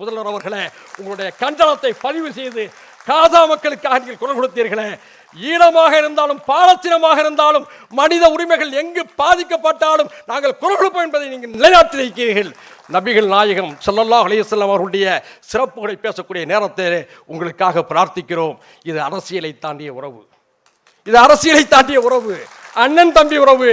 முதல்வர் அவர்களே உங்களுடைய கண்டனத்தை பதிவு செய்து காசா மக்களுக்காக நீங்கள் குரல் கொடுத்தீர்களே. ஈழமாக இருந்தாலும் பாலஸ்தீனமாக இருந்தாலும் மனித உரிமைகள் எங்கு பாதிக்கப்பட்டாலும் நாங்கள் குரல் கொடுப்போம் என்பதை நீங்கள் நிலைநாட்டி இருக்கிறீர்கள் நபிகள் நாயகம் சொல்லல்லா அலைஹி அவர்களுடைய சிறப்புகளை பேசக்கூடிய நேரத்தில் உங்களுக்காக பிரார்த்திக்கிறோம். இது அரசியலை தாண்டிய உறவு. இது அரசியலை தாண்டிய உறவு. அண்ணன் தம்பி உறவு.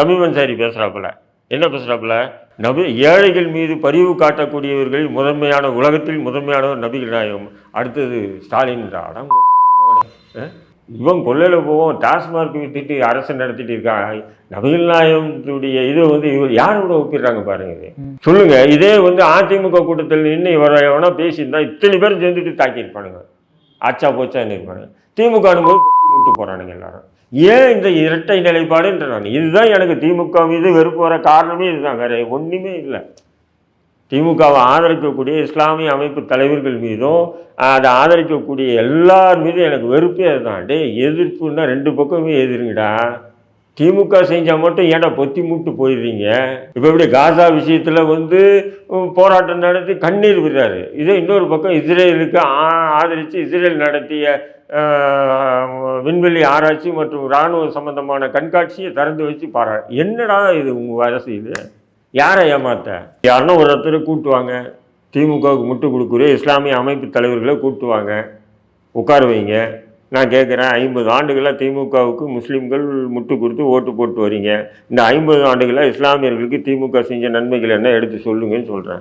தமிழ் சாரி பேசுகிறாப்புல என்ன பேசுகிறாப்புல நபி ஏழைகள் மீது பரிவு காட்டக்கூடியவர்கள் முதன்மையான உலகத்தில் முதன்மையானவர் நபிகள் நாயகம் அடுத்தது ஸ்டாலின். அடம்? இவன் கொள்ளையில் போவோம் டாஸ்மார்க் வித்துட்டு அரசு நடத்திட்டு இருக்காங்க. நபிகள் நாயகத்துடைய இது வந்து இவர் யாரோட ஒப்பிடுறாங்க பாருங்க இது? சொல்லுங்க இதே வந்து அதிமுக கூட்டத்தில் நின்று இவரை எவனா பேசியிருந்தா இத்தனை பேர் சேர்ந்துட்டு தாக்கியிருப்பானுங்க. ஆச்சா போச்சான்னு இருப்பானுங்க. திமுக போது கூப்பிட்டு போகிறானுங்க எல்லாரும். ஏன் இந்த இரட்டை நிலைப்பாடுன்ற நான்? இதுதான் எனக்கு திமுக மீது வெறுப்பு வர காரணமே இதுதான். வேற ஒன்றுமே இல்லை. திமுகவை ஆதரிக்கக்கூடிய இஸ்லாமிய அமைப்பு தலைவர்கள் மீதும் அதை ஆதரிக்கக்கூடிய எல்லார் மீதும் எனக்கு வெறுப்பே அதுதான். டே எதிர்ப்புன்னா ரெண்டு பக்கமே எதிருங்கடா. திமுக செஞ்சால் மட்டும் ஏன்டா பொத்தி மூட்டு போயிடுறீங்க? இப்போ இப்படி காசா விஷயத்தில் வந்து போராட்டம் நடத்தி கண்ணீர் விடுறாரு. இதே இன்னொரு பக்கம் இஸ்ரேலுக்கு ஆ- ஆதரித்து இஸ்ரேல் நடத்திய விண்வெளி ஆராய்ச்சி மற்றும் இராணுவ சம்பந்தமான கண்காட்சியை திறந்து வச்சு பாரா என்னடா இது உங்கள் அரசு இது? யாரை ஏமாத்த? யாருன்னா ஒரு ஒருத்தர் கூட்டுவாங்க. திமுகவுக்கு முட்டு கொடுக்குற இஸ்லாமிய அமைப்பு தலைவர்களை கூட்டுவாங்க. உட்கார வைங்க. நான் கேட்குறேன் ஐம்பது ஆண்டுகளாக திமுகவுக்கு முஸ்லீம்கள் முட்டு கொடுத்து ஓட்டு போட்டு வரீங்க. இந்த ஐம்பது ஆண்டுகளாக இஸ்லாமியர்களுக்கு திமுக செஞ்ச நன்மைகள் என்ன? எடுத்து சொல்லுங்கன்னு சொல்கிறேன்